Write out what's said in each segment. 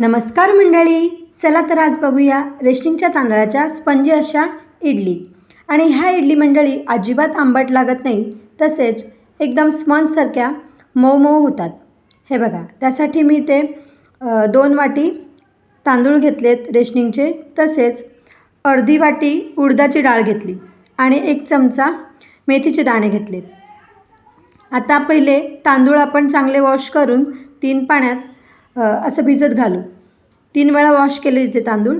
नमस्कार मंडळी. चला तर आज बघूया रेशनिंगच्या तांदळाच्या स्पंजी अशा इडली. आणि ह्या इडली मंडळी अजिबात आंबट लागत नाही तसेच एकदम स्पंजसारख्या मऊ मऊ होतात. हे बघा त्यासाठी मी ते दोन वाटी तांदूळ घेतलेत रेशनिंगचे तसेच अर्धी वाटी उडदाची डाळ घेतली आणि एक चमचा मेथीचे दाणे घेतलेत. आता पहिले तांदूळ आपण चांगले वॉश करून तीन पाण्यात असं भिजत घालू. तीन वेळा वॉश केले इथे तांदूळ.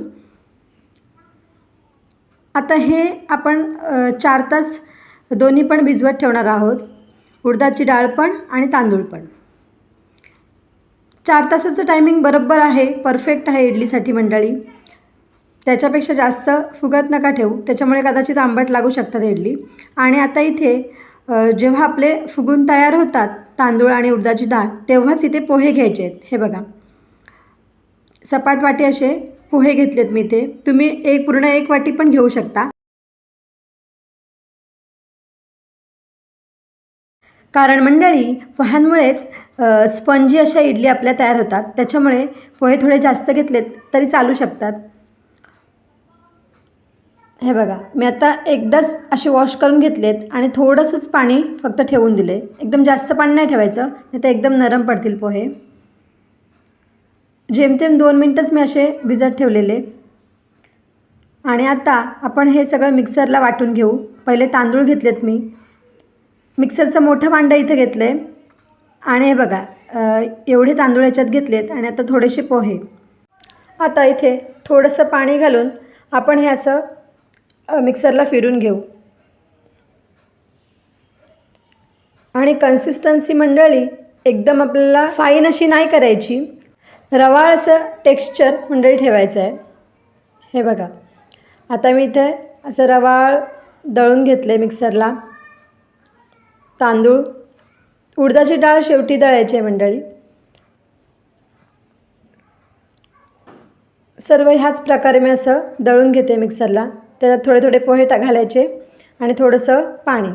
आता हे आपण चार तास दोन्ही पण भिजवत ठेवणार आहोत. उडदाची डाळ पण आणि तांदूळ पण. चार तासाचं टायमिंग बरोबर आहे परफेक्ट आहे इडलीसाठी मंडळी. त्याच्यापेक्षा जास्त फुगत नका ठेवू. त्याच्यामुळे कदाचित आंबट लागू शकतात इडली. आणि आता इथे जेव्हा आपले फुगून तयार होतात तांदूळ आणि उडदाची डाळ तेव्हाच इथे पोहे घ्यायचे आहेत. हे बघा. सपाट वाटी असे पोहे घेतलेत मी ते तुम्ही एक पूर्ण एक वाटी पण घेऊ शकता. कारण मंडळी पोह्यांमुळेच स्पंजी अशा इडली आपल्या तयार होतात. त्याच्यामुळे पोहे थोडे जास्त घेतलेत तरी चालू शकतात. हे बघा मी आता एकदाच असे वॉश करून घेतलेत आणि थोडंसंच पाणी फक्त ठेवून दिले. एकदम जास्त पाणी नाही ठेवायचं नाही तर एकदम नरम पडतील पोहे. जेमतेम दोन मिनटंच मी असे भिजत ठेवलेले. आणि आता आपण हे सगळं मिक्सरला वाटून घेऊ. पहिले तांदूळ घेतलेत मी. मिक्सरचं मोठं भांडं इथं घेतलं. आहे आणि हे बघा एवढे तांदूळ याच्यात घेतलेत आणि आता थोडेसे पोहे. आता इथे थोडंसं पाणी घालून आपण हे असं मिक्सरला फिरून घेऊ. आणि कन्सिस्टन्सी मंडळी एकदम आपल्याला फाईन अशी नाही करायची. रवाळ असं टेक्स्चर मंडळी ठेवायचं आहे. हे बघा. आता मी इथे असं रवाळ दळून घेतले मिक्सरला तांदूळ. उडदाची डाळ शेवटी दळायची आहे मंडळी. सर्व ह्याच प्रकारे मी असं दळून घेते मिक्सरला त्याच्यात थोडे थोडे पोहे टा घालायचे आणि थोडंसं पाणी.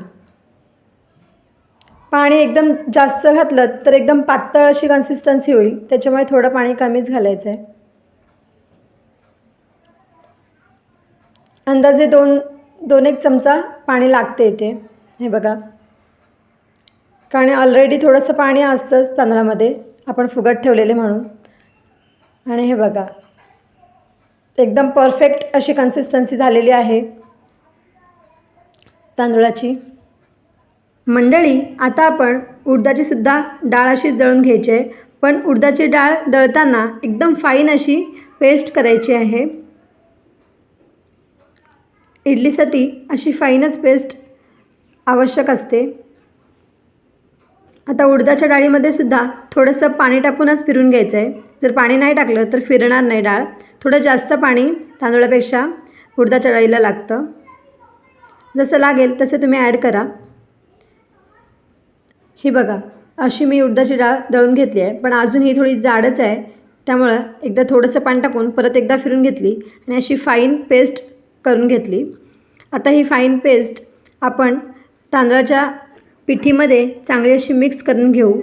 पाणी एकदम जास्त घातलं तर एकदम पातळ अशी कन्सिस्टन्सी होईल. त्याच्यामुळे थोडं पाणी कमीच घालायचं आहे. अंदाजे दोन दोन एक चमचा पाणी लागते इथे. हे बघा. कारण ऑलरेडी थोडंसं पाणी असतंच तांदळामध्ये. आपण फुगत ठेवलेले म्हणून. आणि हे बघा. एकदम परफेक्ट अशी कन्सिस्टन्सी झालेली आहे. तांदूळाची. मंडळी आता आपण उडदाची सुद्धा डाळ अशीच दळून घ्यायची आहे. पण उडदाची डाळ दळताना एकदम फाईन अशी पेस्ट करायची आहे. इडलीसाठी अशी फाईनच पेस्ट आवश्यक असते. आता उडदाच्या डाळीमध्ये सुद्धा थोडंसं पाणी टाकूनच फिरून घ्यायचं आहे जर पाणी नाही टाकलं तर फिरणार नाही डाळ. थोडं जास्त पाणी तांदूळापेक्षा उडदाच्या डाळीला लागतं. जसं लागेल तसे तुम्ही ॲड करा. ही बघा अशी मी उडदाची डाळ दळून घेतली आहे. पण अजून ही थोडी जाडच आहे. त्यामुळं एकदा थोडंसं पाणी टाकून परत एकदा फिरून घेतली आणि अशी फाईन पेस्ट करून घेतली. आता ही फाईन पेस्ट आपण तांदळाच्या पिठीमध्ये चांगली अशी मिक्स करून घेऊ.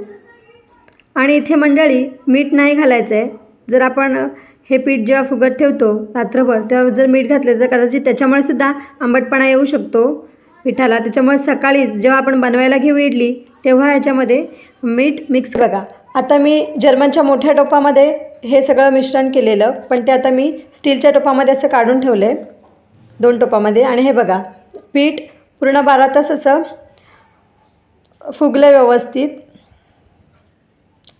आणि इथे मंडळी मीठ नाही घालायचं आहे जर आपण हे पीठ जेव्हा फुगत ठेवतो रात्रभर तेव्हा जर मीठ घातलं तर कदाचित त्याच्यामुळे सुद्धा आंबटपणा येऊ शकतो पिठाला. त्याच्यामुळे सकाळीच जेव्हा आपण बनवायला घेऊ इडली तेव्हा याच्यामध्ये मीठ मिक्स बघा. आता मी जर्मनच्या मोठ्या टोपामध्ये हे सगळं मिश्रण केलेलं पण ते आता मी स्टीलच्या टोपामध्ये असं काढून ठेवलं आहे दोन टोपामध्ये. आणि हे बघा पीठ पूर्ण बारा तास असं फुगलं व्यवस्थित.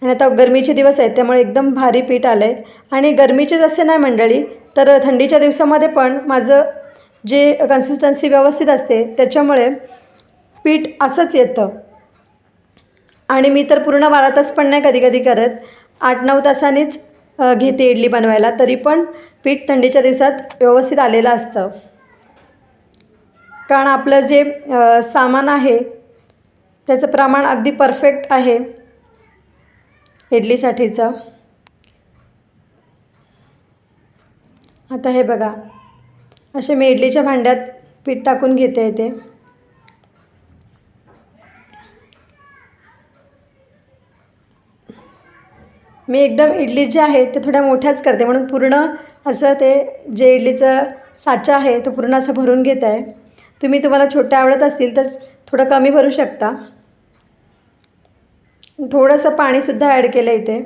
आणि आता गरमीचे दिवस आहेत त्यामुळे एकदम भारी पीठ आलं आहे आणि गरमीचेच असे नाही मंडळी तर थंडीच्या दिवसामध्ये पण माझं जे कन्सिस्टन्सी व्यवस्थित असते त्याच्यामुळे पीठ असंच येतं. आणि मी तर पूर्ण बारा तास पण नाही कधी कधी करत. आठ नऊ तासांनीच घेते इडली बनवायला तरी पण पीठ थंडीच्या दिवसात व्यवस्थित आलेलं असतं. कारण आपलं जे सामान आहे त्याचं प्रमाण अगदी परफेक्ट आहे. इडलीसाठीचं. आता हे बघा. असे मी इडलीच्या भांड्यात पीठ टाकून घेते इथे. मी एकदम इडली जे आहे ते थोड्या मोठ्याच करते. म्हणून पूर्ण असं ते जे इडलीचं साचा आहे तो पूर्ण असं भरून घेत. आहे तुम्ही तुम्हाला छोट्या आवडत असतील तर थोडं कमी भरू शकता. थोडंसं पाणीसुद्धा ॲड केलं इथे.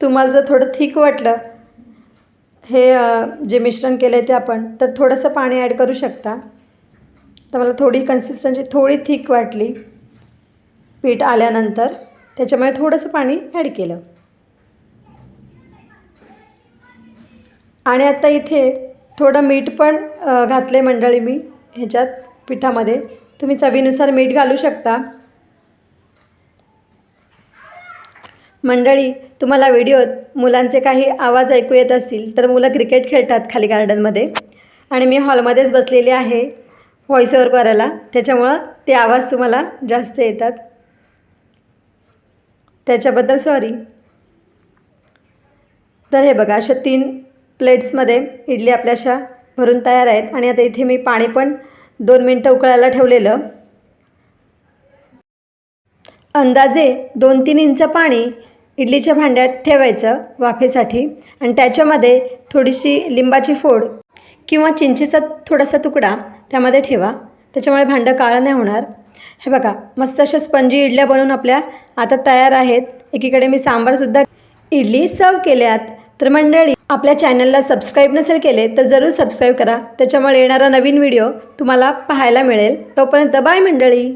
तुम्हाला जर थोडं थिक वाटलं हे जे मिश्रण केलं आहे ते आपण तर थोडंसं पाणी ॲड करू शकता. तर मला थोडी कन्सिस्टन्सी थोडी थिक वाटली पीठ आल्यानंतर. त्याच्यामुळे थोडंसं पाणी ॲड केलं. आणि आता इथे थोडं मीठ पण घातले मंडळी मी ह्याच्यात पिठामध्ये. तुम्ही चवीनुसार मीठ घालू शकता. मंडळी तुम्हाला व्हिडिओत मुलांचे काही आवाज ऐकू येत असतील तर मुलं क्रिकेट खेळतात खाली गार्डनमध्ये आणि मी हॉलमध्येच बसलेली आहे व्हॉईस ओवर करायला. त्याच्यामुळं ते आवाज तुम्हाला जास्त येतात. त्याच्याबद्दल सॉरी तर हे बघा अशा तीन प्लेट्समध्ये इडली आपल्या अशा भरून तयार आहेत. आणि आता इथे मी पाणी पण दोन मिनटं उकळायला ठेवलेलं. अंदाजे दोन तीन इंच पाणी इडलीच्या भांड्यात ठेवायचं वाफेसाठी आणि त्याच्यामध्ये थोडीशी लिंबाची फोड किंवा चिंचेचा थोडासा तुकडा त्यामध्ये ठेवा. त्याच्यामुळे भांडं काळं नाही होणार. हे बघा मस्त अशा स्पंजी इडल्या बनवून आपल्या आता तयार आहेत. एकीकडे मी सांबारसुद्धा इडली सर्व केल्यात. तर मंडळी आपल्या चॅनलला सबस्क्राईब नसेल केले तर जरूर सबस्क्राईब करा. त्याच्यामुळे येणारा नवीन व्हिडिओ तुम्हाला पाहायला मिळेल. तोपर्यंत बाय मंडळी.